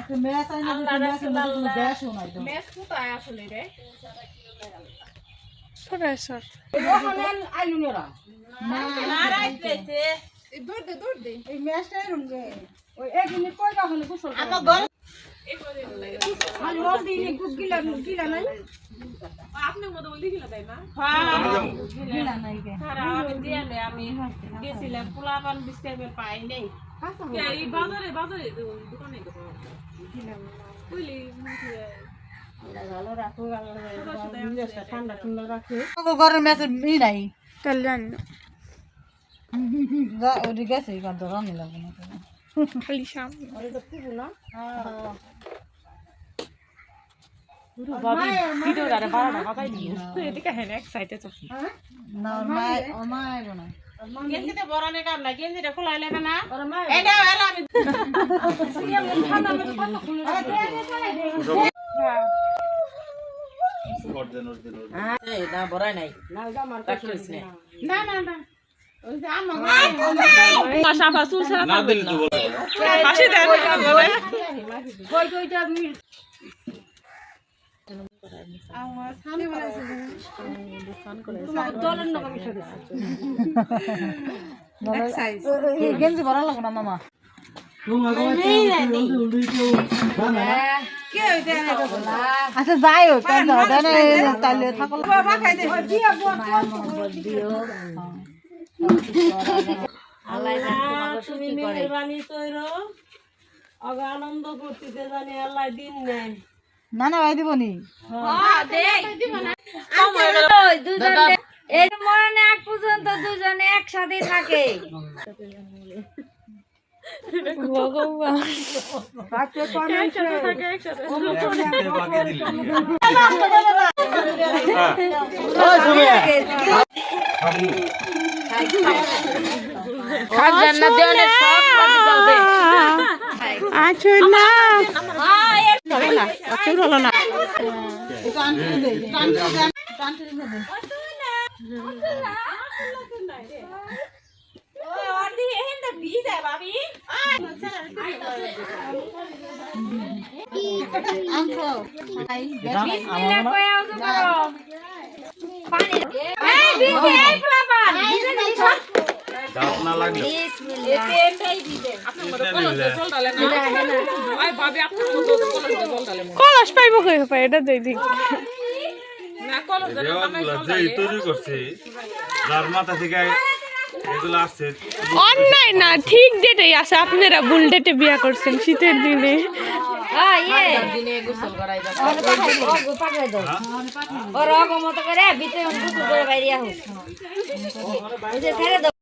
একটা ম্যাচ আইনা match mace কোথায় আসলে রে? এই দৌড় দে দৌড় দে। এই ম্যাচটাই রুমবে ওই কই না হলে গোসল আমার না? আমি গেছিলাম। পোলাপান বিস্কাইবের পাই নেই। এই বাজারে বাজারে দোকানে বুঝলি ঠান্ডা ঠান্ডা রাখে ঘরের ম্যাচে ই নাই কল্যাণ যা ওটি গেছে এই কান্ত রানি লাগবে না তো। খালি সামনে এদিকে হ্যাঁ এক সাইডে না ওর মায় ওর মায় আইব না গেঞ্জিতে কাম না? গেঞ্জিটা খোলাই লাগবে না। এটা এলা আমি হাসি দেন গেঞ্জি ভরা লাগবে না মামা? আচ্ছা যাই হোক তাহলে থাকো। তুমি মেহরবানি কইরো আনন্দ করতে জানি আল্লাহ দিন নেন না না ভাই এই মরণে আগ পর্যন্ত দুজনে একসাথে থাকে আছো না। আনছো বিসমিল্লাহ কই আউযু করো পানি এই বিসমি এই ফ্লাপান দাঁত না লাগলে। কলস পাইব কই পাই? এটা দেই দিক অন্যায় না ঠিক ডেটেই আছে আপনারা ভুল ডেটে বিয়া করছেন শীতের দিনে। আ ইয়ে। দিনে গোসল করাই দাও ও পাকাই দাও ওর অগমত করে ভিতরে বাইরে আহো। ছেড়ে দাও।